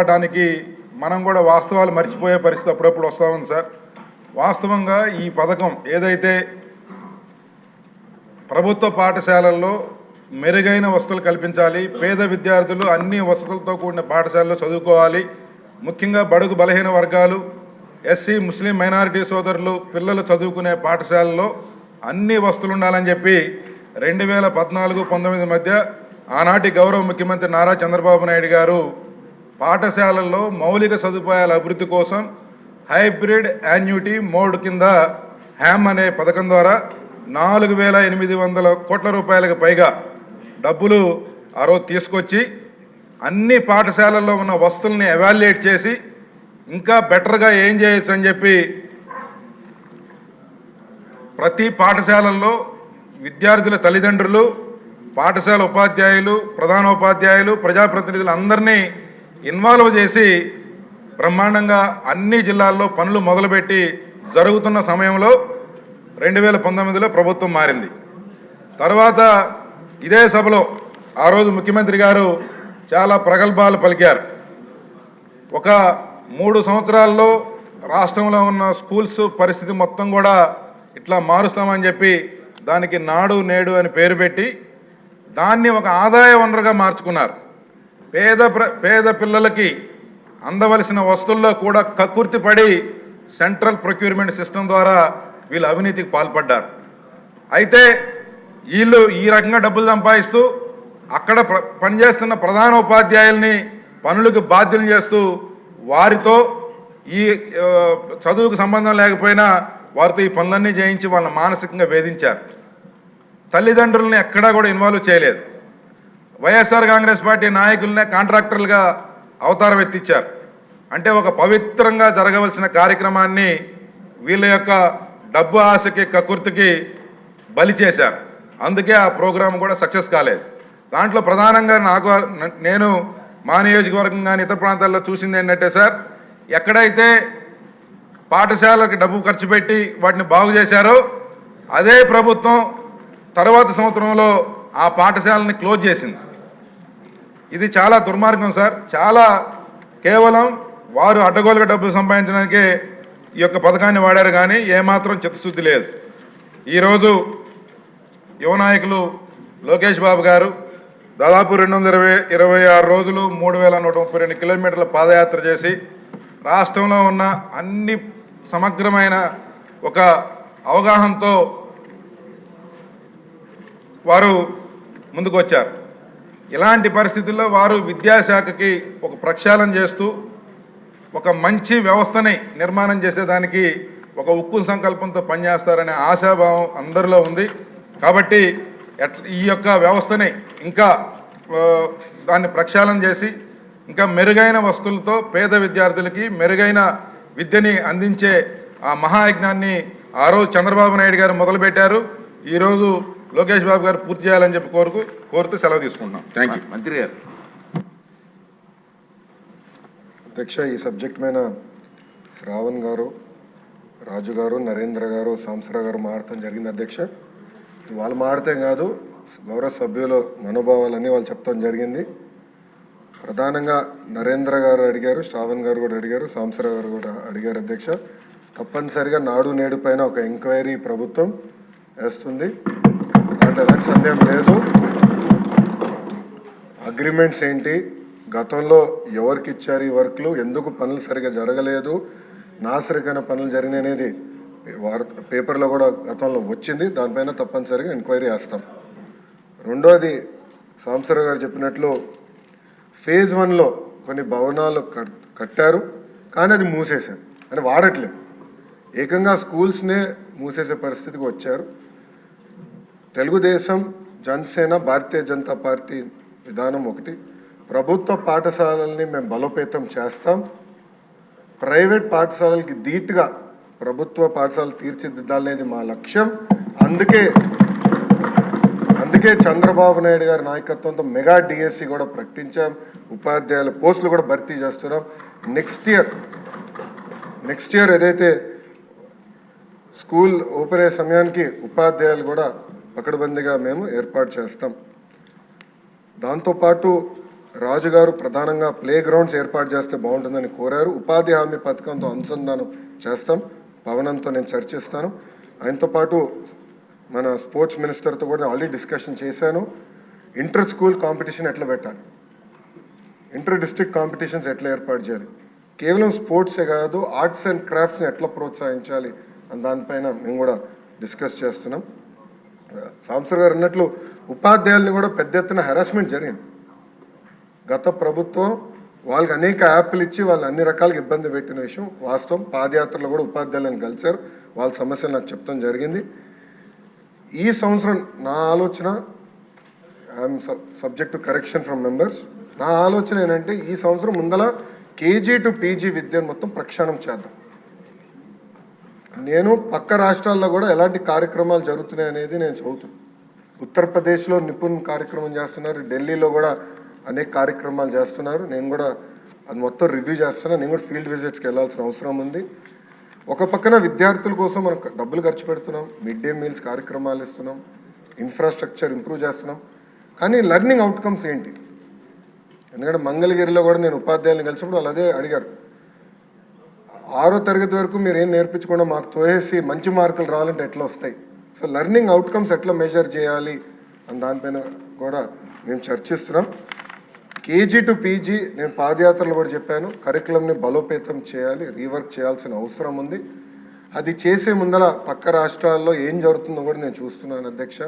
ఆర్పాటానికి మనం కూడా వాస్తవాలు మర్చిపోయే పరిస్థితి అప్పుడప్పుడు వస్తూ ఉంది సార్. వాస్తవంగా ఈ పథకం ఏదైతే ప్రభుత్వ పాఠశాలల్లో మెరుగైన వసతులు కల్పించాలి పేద విద్యార్థులు అన్ని వసతులతో కూడిన పాఠశాలలో చదువుకోవాలి ముఖ్యంగా బడుగు బలహీన వర్గాలు ఎస్సీ ముస్లిం మైనారిటీ సోదరులు పిల్లలు చదువుకునే పాఠశాలలో అన్ని వసతులు ఉండాలని చెప్పి రెండు వేల పద్నాలుగు పంతొమ్మిది మధ్య ఆనాటి గౌరవ ముఖ్యమంత్రి నారా చంద్రబాబు నాయుడు గారు పాఠశాలల్లో మౌలిక సదుపాయాల అభివృద్ధి కోసం హైబ్రిడ్ యాన్యుటీ మోడ్ కింద హ్యామ్ అనే పథకం ద్వారా నాలుగు వేల ఎనిమిది వందల కోట్ల రూపాయలకు పైగా డబ్బులు ఆ రోజు తీసుకొచ్చి అన్ని పాఠశాలల్లో ఉన్న వస్తువుల్ని ఎవాల్యుయేట్ చేసి ఇంకా బెటర్గా ఏం చేయొచ్చు అని చెప్పి ప్రతి పాఠశాలల్లో విద్యార్థుల తల్లిదండ్రులు పాఠశాల ఉపాధ్యాయులు ప్రధానోపాధ్యాయులు ప్రజాప్రతినిధులు అందరినీ ఇన్వాల్వ్ చేసి బ్రహ్మాండంగా అన్ని జిల్లాల్లో పనులు మొదలుపెట్టి జరుగుతున్న సమయంలో రెండు వేల పంతొమ్మిదిలో ప్రభుత్వం మారింది. తర్వాత ఇదే సభలో ఆ రోజు ముఖ్యమంత్రి గారు చాలా ప్రగల్భాలు పలికారు. ఒక మూడు సంవత్సరాల్లో రాష్ట్రంలో ఉన్న స్కూల్స్ పరిస్థితి మొత్తం కూడా ఇట్లా మారుస్తామని చెప్పి దానికి నాడు నేడు అని పేరు పెట్టి దాన్ని ఒక ఆదాయ వనరుగా మార్చుకున్నారు. పేద ప్ర- పేద పిల్లలకి అందవలసిన వస్తువుల్లో కూడా కక్కుర్తి పడి సెంట్రల్ ప్రొక్యూర్మెంట్ సిస్టమ్ ద్వారా వీళ్ళు అవినీతికి పాల్పడ్డారు. అయితే వీళ్ళు ఈ రకంగా డబ్బులు సంపాదిస్తూ అక్కడ ప్ర- పనిచేస్తున్న ప్రధాన ఉపాధ్యాయుల్ని పనులకు బాధ్యులు చేస్తూ వారితో ఈ చదువుకు సంబంధం లేకపోయినా వారితో ఈ పనులన్నీ చేయించి వాళ్ళని మానసికంగా వేధించారు. తల్లిదండ్రుల్ని ఎక్కడా కూడా ఇన్వాల్వ్ చేయలేదు. వైఎస్ఆర్ కాంగ్రెస్ పార్టీ నాయకులనే కాంట్రాక్టర్లుగా అవతారం ఎత్తిచ్చారు. అంటే ఒక పవిత్రంగా జరగవలసిన కార్యక్రమాన్ని వీళ్ళ యొక్క డబ్బు ఆశకి కకుర్తికి బలి చేశారు. అందుకే ఆ ప్రోగ్రాం కూడా సక్సెస్ కాలేదు. దాంట్లో ప్రధానంగా నాకు నేను మా నియోజకవర్గం కానీ ఇతర ప్రాంతాల్లో చూసింది ఏంటంటే సార్ ఎక్కడైతే పాఠశాలకు డబ్బు ఖర్చు పెట్టి వాటిని బాగు చేశారో అదే ప్రభుత్వం తర్వాత సంవత్సరంలో ఆ పాఠశాలని క్లోజ్ చేసింది. ఇది చాలా దుర్మార్గం సార్. చాలా కేవలం వారు అడ్డగోలుగా డబ్బులు సంపాదించడానికే ఈ యొక్క పథకాన్ని వాడారు కానీ ఏమాత్రం చిత్తశుద్ధి లేదు. ఈరోజు యువ నాయకులు లోకేష్ బాబు గారు దాదాపు రెండు వందల ఇరవై ఇరవై ఆరు రోజులు మూడు వేల నూట ముప్పై రెండు కిలోమీటర్ల పాదయాత్ర చేసి రాష్ట్రంలో ఉన్న అన్ని సమగ్రమైన ఒక అవగాహనతో వారు ముందుకు వచ్చారు ఇలాంటి పరిస్థితుల్లో వారు విద్యాశాఖకి ఒక ప్రక్షాళన చేస్తూ ఒక మంచి వ్యవస్థని నిర్మాణం చేసేదానికి ఒక ఉక్కు సంకల్పంతో పనిచేస్తారనే ఆశాభావం అందరిలో ఉంది. కాబట్టి ఈ యొక్క వ్యవస్థని ఇంకా దాన్ని ప్రక్షాళన చేసి ఇంకా మెరుగైన వస్తువులతో పేద విద్యార్థులకి మెరుగైన విద్యని అందించే ఆ మహాయజ్ఞాన్ని ఆ రోజు చంద్రబాబు నాయుడు గారు మొదలుపెట్టారు. ఈరోజు లోకేష్ బాబు గారు పూర్తి చేయాలని చెప్పి కోరుకు కోరుతూ సెలవు తీసుకుంటున్నాం. థ్యాంక్ యూ మంత్రి గారు. అధ్యక్ష ఈ సబ్జెక్ట్ మీద శ్రావణ్ గారు రాజు గారు నరేంద్ర గారు సాంసరా గారు మాడటం జరిగింది అధ్యక్ష. వాళ్ళు మాడితే కాదు గౌరవ సభ్యుల మనోభావాలన్నీ వాళ్ళు చెప్తాం జరిగింది. ప్రధానంగా నరేంద్ర గారు అడిగారు శ్రావణ్ గారు కూడా అడిగారు సాంసరా గారు కూడా అడిగారు అధ్యక్ష. తప్పనిసరిగా నాడు నేడు పైన ఒక ఎంక్వైరీ ప్రభుత్వం వేస్తుంది. దాంట్లో ఎలాంటి సందేహం లేదు. అగ్రిమెంట్స్ ఏంటి? గతంలో ఎవరికి ఇచ్చారు ఈ వర్క్లు ఎందుకు పనులు సరిగా జరగలేదు? నాసరికైన పనులు జరిగినాయి అనేది వార్త పేపర్లో కూడా గతంలో వచ్చింది. దానిపైన తప్పనిసరిగా ఎంక్వైరీ చేస్తాం. రెండోది సాంసరావు గారు చెప్పినట్లు ఫేజ్ వన్లో కొన్ని భవనాలు కట్- కట్టారు. కానీ అది మూసేశారు. అని వాడట్లేదు. ఏకంగా స్కూల్స్నే మూసేసే పరిస్థితికి వచ్చారు. తెలుగుదేశం జనసేన భారతీయ జనతా పార్టీ విధానం ఒకటి. ప్రభుత్వ పాఠశాలల్ని మేము బలోపేతం చేస్తాం. ప్రైవేట్ పాఠశాలలకి ధీటుగా ప్రభుత్వ పాఠశాలలు తీర్చిదిద్దాలనేది మా లక్ష్యం. అందుకే అందుకే చంద్రబాబు నాయుడు గారి నాయకత్వంతో మెగా డిఎస్సి కూడా ప్రకటించాం. ఉపాధ్యాయుల పోస్టులు కూడా భర్తీ చేస్తున్నాం. నెక్స్ట్ ఇయర్ నెక్స్ట్ ఇయర్ ఏదైతే స్కూల్ ఓపెన్ అయ్యే సమయానికి ఉపాధ్యాయులు కూడా పకడ్బందీగా మేము ఏర్పాటు చేస్తాం. దాంతోపాటు రాజుగారు ప్రధానంగా ప్లే గ్రౌండ్స్ ఏర్పాటు చేస్తే బాగుంటుందని కోరారు. ఉపాధి హామీ పథకంతో అనుసంధానం చేస్తాం. పవనంతో నేను చర్చిస్తాను. ఆయనతో పాటు మన స్పోర్ట్స్ మినిస్టర్తో కూడా ఆల్రెడీ డిస్కషన్ చేశాను. ఇంటర్ స్కూల్ కాంపిటీషన్ ఎట్లా పెట్టాలి? ఇంటర్ డిస్ట్రిక్ట్ కాంపిటీషన్స్ ఎట్లా ఏర్పాటు చేయాలి? కేవలం స్పోర్ట్సే కాదు ఆర్ట్స్ అండ్ క్రాఫ్ట్స్ని ఎట్లా ప్రోత్సహించాలి? అని దానిపైన మేము కూడా డిస్కస్ చేస్తున్నాం. సాంసర్ గారు అన్నట్లు ఉపాధ్యాయుల్ని కూడా పెద్ద ఎత్తున హెరాస్మెంట్ జరిగింది. గత ప్రభుత్వం వాళ్ళకి అనేక యాప్లు ఇచ్చి వాళ్ళు అన్ని రకాలుగా ఇబ్బంది పెట్టిన విషయం వాస్తవం. పాదయాత్రలో కూడా ఉపాధ్యాయులను కలిశారు. వాళ్ళ సమస్యలు నాకు చెప్తాం జరిగింది. ఈ సంవత్సరం నా ఆలోచన I'm subject to correction from members నా ఆలోచన ఏంటంటే ఈ సంవత్సరం ముందల కేజీ టు పీజీ విద్యను మొత్తం ప్రక్షాళన చేద్దాం. నేను పక్క రాష్ట్రాల్లో కూడా ఎలాంటి కార్యక్రమాలు జరుగుతున్నాయి అనేది నేను చదువుతున్నాను ఉత్తరప్రదేశ్లో నిపుణ్ కార్యక్రమం చేస్తున్నారు ఢిల్లీలో కూడా అనేక కార్యక్రమాలు చేస్తున్నారు. నేను కూడా అది మొత్తం రివ్యూ చేస్తున్నాను నేను కూడా ఫీల్డ్ విజిట్స్కి వెళ్ళాల్సిన అవసరం ఉంది. ఒక పక్కన విద్యార్థుల కోసం మనం డబ్బులు ఖర్చు పెడుతున్నాం మిడ్ డే మీల్స్ కార్యక్రమాలు ఇస్తున్నాం ఇన్ఫ్రాస్ట్రక్చర్ ఇంప్రూవ్ చేస్తున్నాం. కానీ లెర్నింగ్ అవుట్కమ్స్ ఏంటి? ఎందుకంటే మంగళగిరిలో కూడా నేను ఉపాధ్యాయులను కలిసినప్పుడు వాళ్ళు అదే అడిగారు. ఆరో తరగతి వరకు మీరు ఏం నేర్పించకుండా మాకు తోసేసి మంచి మార్కులు రావాలంటే ఎట్లా వస్తాయి? సో లెర్నింగ్ అవుట్కమ్స్ ఎట్లా మెజర్ చేయాలి? అని దానిపైన కూడా మేము చర్చిస్తున్నాం. కేజీ టు పీజీ నేను పాదయాత్రలు కూడా చెప్పాను. కరికులంని బలోపేతం చేయాలి రీవర్క్ చేయాల్సిన అవసరం ఉంది. అది చేసే ముందర పక్క రాష్ట్రాల్లో ఏం జరుగుతుందో కూడా నేను చూస్తున్నాను అధ్యక్ష.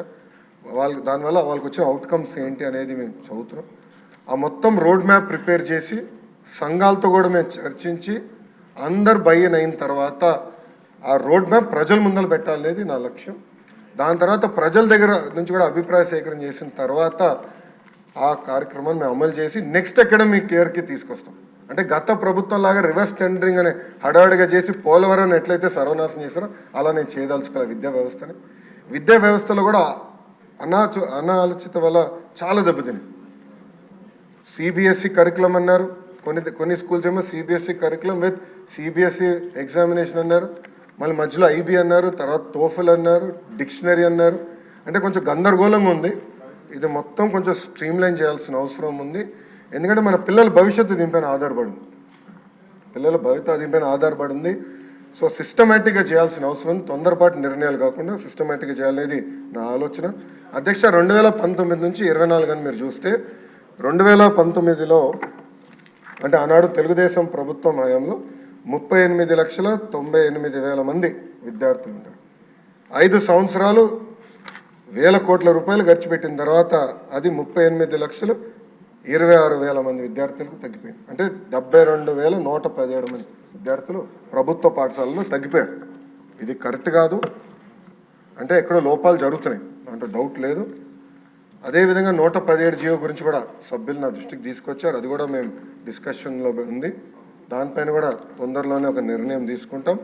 వాళ్ళకి దానివల్ల వాళ్ళకి వచ్చిన అవుట్కమ్స్ ఏంటి అనేది మేము చదువుతున్నాం. ఆ మొత్తం రోడ్ మ్యాప్ ప్రిపేర్ చేసి సంఘాలతో కూడా మేము చర్చించి అందరు బయ్యన్ అయిన తర్వాత ఆ రోడ్ మ్యాప్ ప్రజల ముందర పెట్టాలనేది నా లక్ష్యం. దాని తర్వాత ప్రజల దగ్గర నుంచి కూడా అభిప్రాయ సేకరణ చేసిన తర్వాత ఆ కార్యక్రమాన్ని మేము అమలు చేసి నెక్స్ట్ అకాడమిక్ ఇయర్కి తీసుకొస్తాం. అంటే గత ప్రభుత్వం లాగా రివర్స్ టెండరింగ్ అనే హడావిడిగా చేసి పోలవరం ఎట్లయితే సర్వనాశం చేశారో అలా నేను చేయదలుచుకోవాలి విద్యా వ్యవస్థని. విద్యా వ్యవస్థలో కూడా అనాచు అనాలోచిత వల్ల చాలా దెబ్బతింది సిబిఎస్ఈ కరికులం అన్నారు. కొన్ని కొన్ని స్కూల్స్ ఏమో CBSE curriculum with CBSE examination అన్నారు. మళ్ళీ మధ్యలో ఐబీ అన్నారు తర్వాత తోఫల్ అన్నారు డిక్షనరీ అన్నారు. అంటే కొంచెం గందరగోళంగా ఉంది. ఇది మొత్తం కొంచెం స్ట్రీమ్లైన్ చేయాల్సిన అవసరం ఉంది. ఎందుకంటే మన పిల్లల భవిష్యత్తు దీనిపైన ఆధారపడి ఉంది పిల్లల భవిత దీనిపైన ఆధారపడి ఉంది సో సిస్టమేటిక్గా చేయాల్సిన అవసరం తొందరపాటు నిర్ణయాలు కాకుండా సిస్టమేటిక్గా చేయాలనేది నా ఆలోచన. అధ్యక్ష రెండు వేల పంతొమ్మిది నుంచి ఇరవై నాలుగు అని మీరు చూస్తే రెండు వేల పంతొమ్మిదిలో అంటే ఆనాడు తెలుగుదేశం ప్రభుత్వం హయాంలో ముప్పై ఎనిమిది లక్షల తొంభై ఎనిమిది వేల మంది విద్యార్థులు ఉన్నారు ఐదు సంవత్సరాలు వేల కోట్ల రూపాయలు ఖర్చు పెట్టిన తర్వాత అది ముప్పై ఎనిమిది లక్షలు ఇరవై ఆరు వేల మంది విద్యార్థులకు తగ్గిపోయింది. అంటే డెబ్బై రెండు వేల నూట పదిహేడు మంది విద్యార్థులు ప్రభుత్వ పాఠశాలలో తగ్గిపోయారు. ఇది కరెక్ట్ కాదు. అంటే ఎక్కడో లోపాలు జరుగుతున్నాయి. అంటే డౌట్ లేదు. అదేవిధంగా నూట పదిహేడు జియో గురించి కూడా సభ్యులు నా దృష్టికి తీసుకొచ్చారు. అది కూడా మేము డిస్కషన్లో ఉంది. దానిపైన కూడా తొందరలోనే ఒక నిర్ణయం తీసుకుంటాం.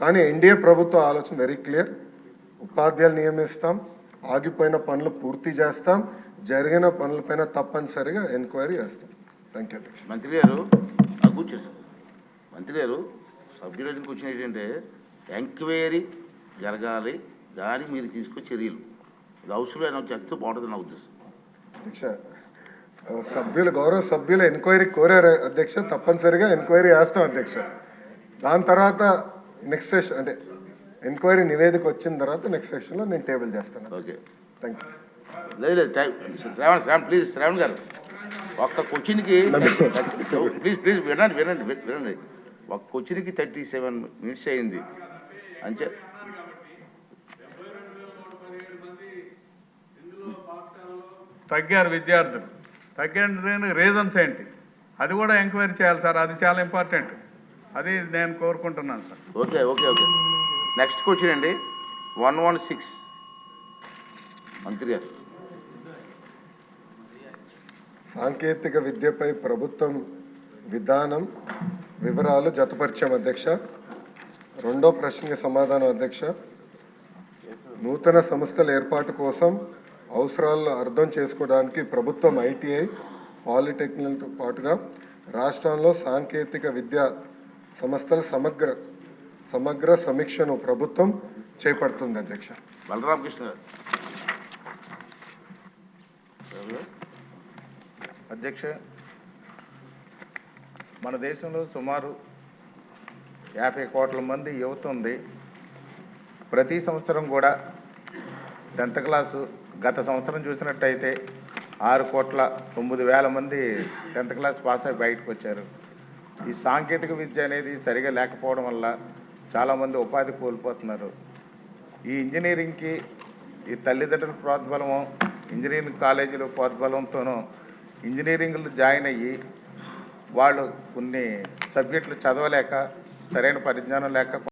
కానీ ఎన్డీఏ ప్రభుత్వ ఆలోచన వెరీ క్లియర్ ఉపాధ్యాయులు నియమిస్తాం. ఆగిపోయిన పనులు పూర్తి చేస్తాం. జరిగిన పనులపైన తప్పనిసరిగా ఎంక్వైరీ చేస్తాం. థ్యాంక్ యూ మంత్రి గారు మంత్రి గారు సభ్యులకి వచ్చిన ఏంటంటే ఎంక్వైరీ జరగాలి దానికి మీరు తీసుకొచ్చే చర్యలు ఇది అవసరమైన చెప్తే బాగుంటుంది నా ఉద్దేశం. అధ్యక్ష సభ్యులు గౌరవ సభ్యులు ఎంక్వైరీ కోరారు అధ్యక్ష తప్పనిసరిగా ఎంక్వైరీ చేస్తాం అధ్యక్ష. దాని తర్వాత నెక్స్ట్ సెషన్ అంటే ఎంక్వైరీ నివేదిక వచ్చిన తర్వాత నెక్స్ట్ సెషన్లో నేను టేబుల్ చేస్తాను. ఓకే. Thank you. లేదు శ్రావణ్ శ్రావణ్ ప్లీజ్ శ్రావణ్ గారు. ఒక్క క్వశ్చన్కి ప్లీజ్ ప్లీజ్ వినండి వినండి వినండి. ఒక్క క్వశ్చన్కి థర్టీ సెవెన్ మినిట్స్ అయింది. అంతే తగ్గారు విద్యార్థులు. తగ్గిన రీజన్స్ ఏంటి? అది కూడా ఎంక్వైరీ చేయాలి సార్. అది చాలా ఇంపార్టెంట్ అది నేను కోరుకుంటున్నాను sir. Okay okay okay. Next question అండి. వన్ వన్ సిక్స్ మంత్రి గారు. సాంకేతిక విద్యపై ప్రభుత్వం విధానం వివరాలు జతపరిచాం అధ్యక్ష. రెండో ప్రశ్నకి సమాధానం అధ్యక్ష. నూతన సంస్థల ఏర్పాటు కోసం అవసరాలను అర్థం చేసుకోవడానికి ప్రభుత్వం ఐటీఐ పాలిటెక్నిక్తో పాటుగా రాష్ట్రంలో సాంకేతిక విద్యా సంస్థల సమగ్ర సమగ్ర సమీక్షను ప్రభుత్వం చేపడుతుంది అధ్యక్ష. బలరామకృష్ణ గారు. అధ్యక్ష మన దేశంలో సుమారు యాభై కోట్ల మంది యువత ఉంది. ప్రతి సంవత్సరం కూడా టెన్త్ క్లాసు గత సంవత్సరం చూసినట్టయితే ఆరు కోట్ల తొమ్మిది వేల మంది టెన్త్ క్లాస్ పాస్ అయి బయటకు వచ్చారు. ఈ సాంకేతిక విద్య అనేది సరిగా లేకపోవడం వల్ల చాలామంది ఉపాధి కోల్పోతున్నారు. ఈ ఇంజనీరింగ్కి ఈ తల్లిదండ్రుల ప్రోద్బలము ఇంజనీరింగ్ కాలేజీల ప్రోద్బలంతోనూ ఇంజనీరింగ్లు జాయిన్ అయ్యి వాళ్ళు కొన్ని సబ్జెక్టులు చదవలేక సరైన పరిజ్ఞానం లేక